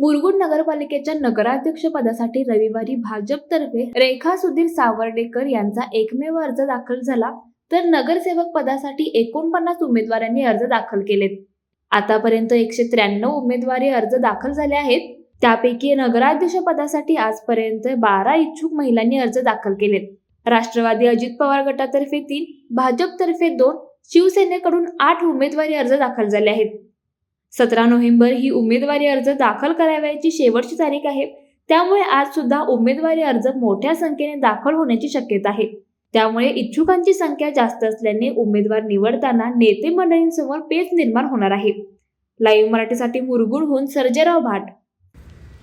मुरगुड नगरपालिकेच्या नगराध्यक्ष पदासाठी रविवारी भाजपतर्फे रेखा सुधीर सावर्डेकर यांचा एकमेव अर्ज दाखल झाला. तर नगरसेवक पदासाठी एकोणपन्नास उमेदवारांनी अर्ज दाखल केलेत. आतापर्यंत एकशे त्र्याण्णव उमेदवारी अर्ज दाखल झाले आहेत. त्यापैकी नगराध्यक्ष पदासाठी आजपर्यंत बारा इच्छुक महिलांनी अर्ज दाखल केलेत. राष्ट्रवादी अजित पवार गटातर्फे तीन भाजपतर्फे दोन शिवसेनेकडून आठ उमेदवारी अर्ज दाखल झाले आहेत. सतरा नोव्हेंबर ही उमेदवारी अर्ज दाखल करावयाची शेवटची तारीख आहे. त्यामुळे आज सुद्धा उमेदवारी अर्ज मोठ्या संख्येने दाखल होण्याची शक्यता आहे. त्यामुळे इच्छुकांची संख्या जास्त असल्याने उमेदवार निवडताना नेते मंडळींसमोर पेच निर्माण होणार आहे. लाईव्ह मराठीसाठी मुरगुडहून Sarjerao Bhat.